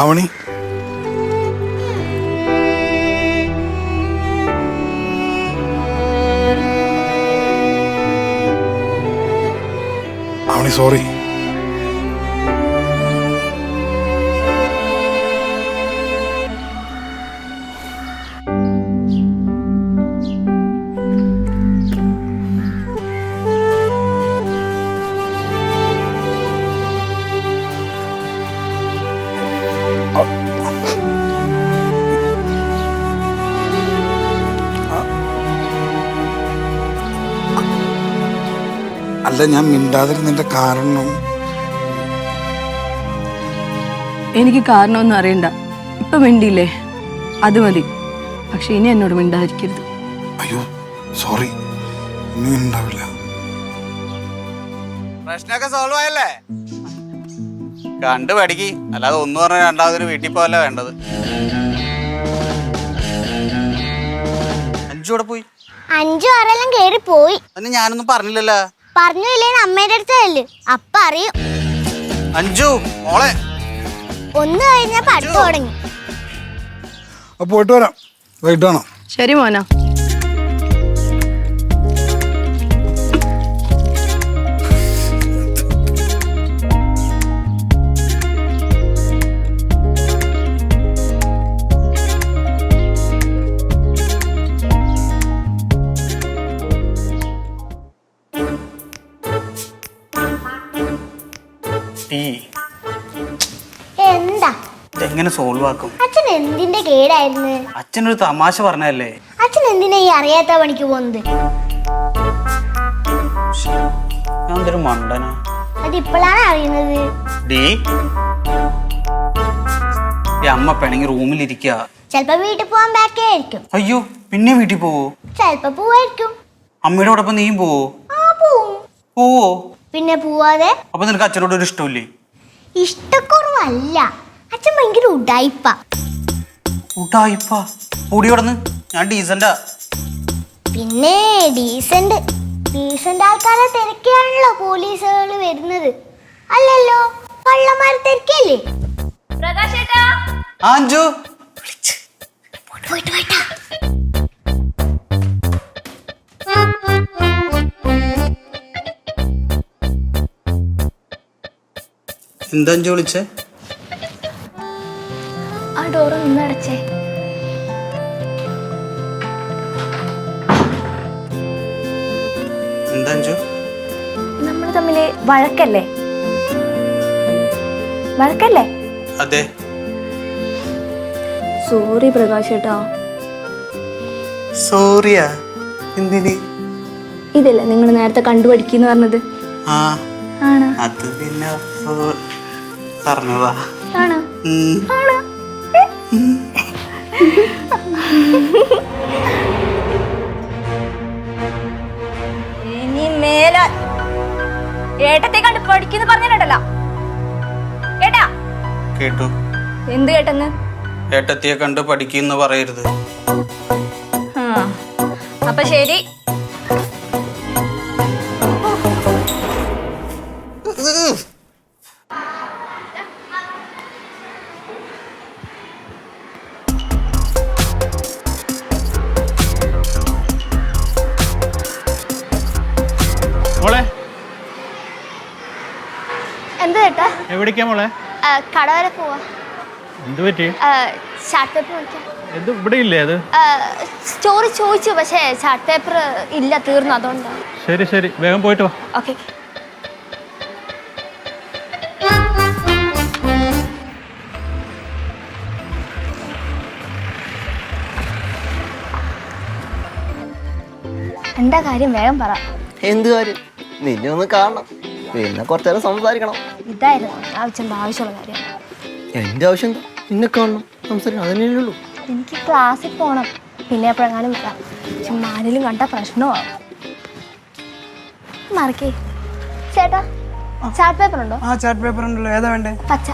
Avani Avani sorry അല്ല ഞാൻ മിണ്ടാതിരുന്നതിന്റെ കാരണം. എനിക്ക് കാരണമൊന്നും അറിയണ്ട. ഇപ്പൊ മിണ്ടിയില്ലേ? അത് മതി. പക്ഷെ ഇനി എന്നോട് മിണ്ടാതിരിക്കരുത്. അയ്യോ സോറി ഇനി ഉണ്ടാവില്ല പ്രശ്നമൊക്കെ സോൾവ് ആയല്ലേ? കണ്ടു പഠിക്ക്. അല്ലാതെ ഒന്ന് പറഞ്ഞ രണ്ടാമതൊരു വീട്ടിൽ പോകല്ല വേണ്ടത്? അഞ്ചു കൂടെ പോയി? അഞ്ചു ആറെല്ലാം കേറി പോയി. അതിന് ഞാനൊന്നും പറഞ്ഞില്ലല്ലോ. പറഞ്ഞില്ലേന്ന് അമ്മയുടെ അടുത്തല്ലേ അപ്പ അറിയും. അഞ്ചു മോളെ. ഒന്ന് കഴിഞ്ഞാ പഠിത്തം തുടങ്ങി. അപ്പൊ പോയിട്ട് വരാം. വൈകിട്ട് വേണം ശരി മോന. എങ്ങനെ സോൾവ് ആക്കും? അച്ഛൻ എന്തിന്റെ കേടായിരുന്നു? ഒരു തമാശ പറഞ്ഞല്ലേ അച്ഛൻ എന്തിനാ ഈ അറിയാത്ത പണിക്ക് പോകുന്നത്? ഞാൻ എന്തൊരു മണ്ടനാ? അത് ഇപ്പോഴാണ് അറിയുന്നത്. ഡീ. ഈ അമ്മ പിണങ്ങി റൂമിലിരിക്കുക ചെലപ്പോ വീട്ടിൽ പോവാൻ ബാക്കേ ആയിരിക്കും അയ്യോ പിന്നെ വീട്ടിൽ പോവോ? ചെലപ്പോ പോവായിരിക്കും. അമ്മയുടെ കൂടെ നീയും പോവോ? ആ പോവും. പോവോ? പിന്നെ പോവാതെ? അപ്പൊ നിനക്ക് അച്ഛനോട് ഒരു ഇഷ്ടമില്ലേ? ഇഷ്ടക്കുറവല്ല. അച്ഛൻ ഭയങ്കര ഉടായിപ്പ. ഉടായിപ്പ. കൂടി കിടന്ന് ഞാൻ ഡീസന്റാ പിന്നെ ഡീസന്റ് ഡീസന്റ് ആൾക്കാരെ തിരക്കിയാണല്ലോ പോലീസുകൾ വരുന്നത്. അല്ലല്ലോ കള്ളന്മാരെ തിരക്കല്ലേ പ്രകാശേട്ടാ. അഞ്ജു. പോയിട്ട് പോയിട്ടാ എന്താ അഞ്ജു വിളിച്ചേ? ഡോറ് നിന്നടച്ചേ നമ്മൾ തമ്മിൽ വഴക്കല്ലേ? വഴക്കല്ലേ? അതെ. സോറി പ്രകാശ് ഏട്ടാ. സോറിയാ എന്തിന്? ഇതല്ലേ നിങ്ങൾ നേരത്തെ കണ്ടുപഠിക്കുന്നു പറഞ്ഞത്? ആണ്? അത് പിന്നെ പറഞ്ഞതാ. ആണ്? ഉം. ഇനി മേലെ ഏട്ടത്തെ കണ്ട് പഠിക്കുന്നു പറഞ്ഞിട്ടല്ല ഏട്ടാ കേട്ടു. എന്ത് കേട്ടെന്ന്? ഏട്ടത്തിയെ കണ്ട് പഠിക്കുന്ന പറയരുത്. അപ്പൊ ശരി. മോളെ? എന്താ ചേട്ടാ? എവിടേക്കാ മോളെ? കട വരെ പോവാ. എന്ത് പറ്റി? ചാർട്ട് പേപ്പർ നോക്കിയാ ഇവിടെ ഇല്ലേ അത്? സ്റ്റോറി ചോദിച്ചു പക്ഷേ ചാർട്ട് പേപ്പർ ഇല്ല തീർന്നു അതുകൊണ്ടാണ് ശരി ശരി. വേഗം പോയിട്ട് വാ. ഓക്കെ. എന്താ കാര്യം? വേഗം പറ. എന്ത് കാര്യം? നിന്നെ ഒന്ന് കാണണം. പിന്നെ കുറച്ചു നേരം സംസാരിക്കണം. ഇതായിരുന്നു ആവശ്യം ആവശ്യമുള്ള കാര്യം. എന്റെ ആവശ്യം എന്താ? നിന്നെ കാണണം. സംസാരിക്കണം. അതന്നെ ഉള്ളൂ. എനിക്ക് ക്ലാസ്സിൽ പോകണം പിന്നെ എപ്പോഴെങ്ങാനും വരാം ചുമ്മാ ആരെങ്കിലും കണ്ട പ്രശ്നമാവും. മറക്കേ. ചേട്ടാ ചാർട്ട് പേപ്പർ ഉണ്ടോ? ആ ചാർട്ട് പേപ്പർ ഉണ്ടല്ലോ. ഏതാ വേണ്ടേ? പച്ച.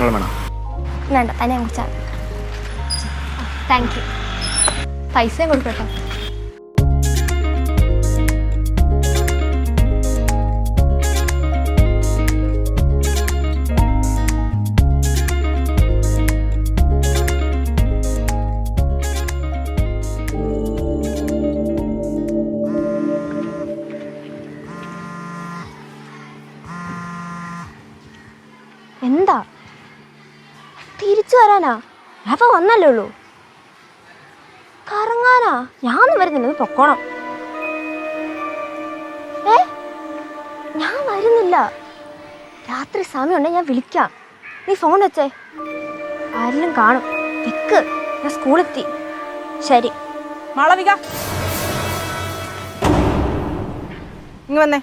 വേണം. വേണ്ട തന്നെ കുറിച്ചാണ് താങ്ക് യു പൈസയും കൊടുക്കട്ടോ. എന്താ? തിരിച്ചു വരാനാ? അപ്പൊ വന്നല്ലേ ഉള്ളൂ. കറങ്ങാനാ? ഞാൻ വരുന്നില്ല പൊക്കോണം. ഏ? ഞാൻ വരുന്നില്ല. രാത്രി സമയമുണ്ടെങ്കിൽ ഞാൻ വിളിക്കാം. നീ ഫോൺ വെച്ചേ. ആരെങ്കിലും കാണും. വിക്ക് ഞാൻ സ്കൂളെത്തി ശരി. മാളവിക. ഇങ്ങ് വന്നേ.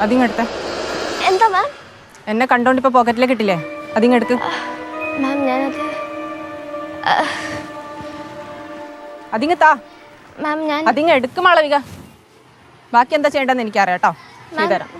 അതിങ്ങെടുത്തേ എന്താ മാം? എന്നെ കണ്ടോണ്ട് ഇപ്പൊ പോക്കറ്റിലേക്ക് കിട്ടില്ലേ അതിങ്ങെടുക്ക് മാം ഞാനത് അതിങ്ങ് താ. മാം ഞാൻ അതിങ്ങ എടുക്ക് മാളവിക. ബാക്കി എന്താ ചെയ്യേണ്ടതെന്ന് എനിക്കറിയാം കേട്ടോ. ചെയ്തുതരാം